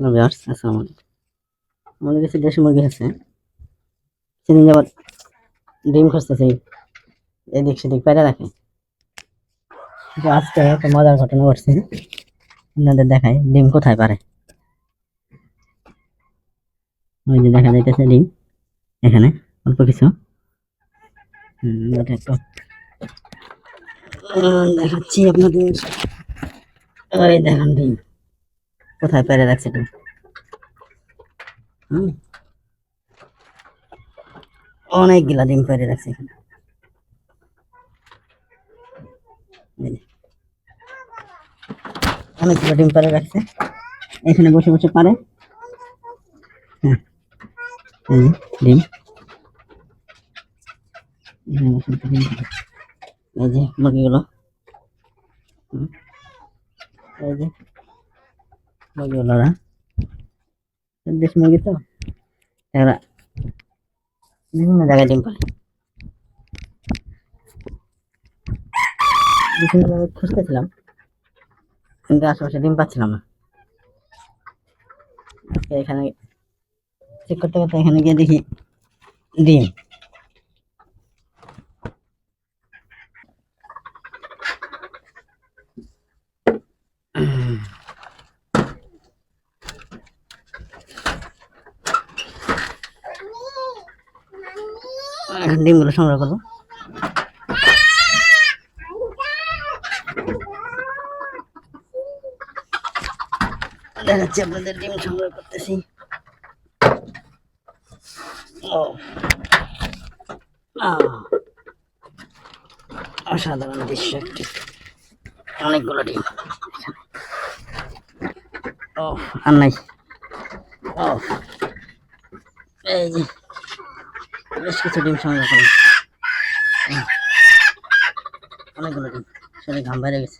আলাইকুম। আমাদের কাছে দেশি মুরগি আছে। সেদিন যাবার ডিম খুঁজতেছি। এদিক সেদিক পেরে রাখে। আজকে একটা মজার ঘটনা ঘটছে। আপনাদের দেখাই, ডিম কোথায় পারে? ওই যে দেখা যাইতেছে ডিম, এখানে, অল্প কিছু। দেখাচ্ছি আপনাদের। ওই দেখেন ডিম। কোথায় পেরে রাখছে ডিম হুম। অনেকগুলা ডিম পেরে রাখছে এখানে। অনেকগুলো ডিম পেরে রাখছে। এখানে বসে বসে পারে। হ্যাঁ। ডিম। এই যে মুরগিগুলো। এই যে। মুরগিগুলোরা দেশ মুরগি তো। এরা বিভিন্ন জায়গায় ডিম পারে বিভিন্ন জায়গায় খুঁজতেছিলাম কিন্তু আশেপাশে ডিম পাচ্ছিলাম না। এখানে চেক করতে করতে এখানে গিয়ে দেখি ডিম। ডিমগুলো সংগ্রহ করব। আপনাদের ডিম সংগ্রহ করতেছি। অসাধারণ দৃশ্য একটি। অনেকগুলো ডিম। ও, আর নাই। ও। এই যে। বেশ কিছু ডিম সংগ্রহ করি অনেকগুলো ডিম ঘাম বাইরে গেছে।